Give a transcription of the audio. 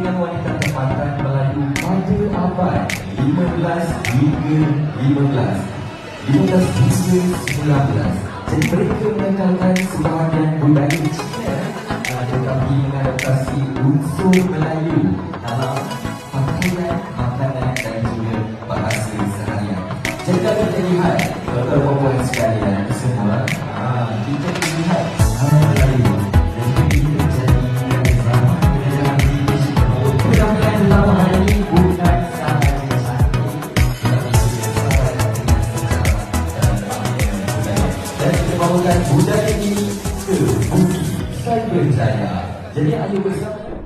pimpinan wanita tempatan Melayu pada abad 15 hingga 15 15 hingga 19 Jadi mereka mengenalkan sebahagian budaya Cina. Uh, Tetapi mengadaptasi unsur Melayu dalam pakaian, makanan dan juga bahasa seharian. Jadi kita lihat membawakan budaya ini ke bumi cyberjaya. Jadi ayo bersama.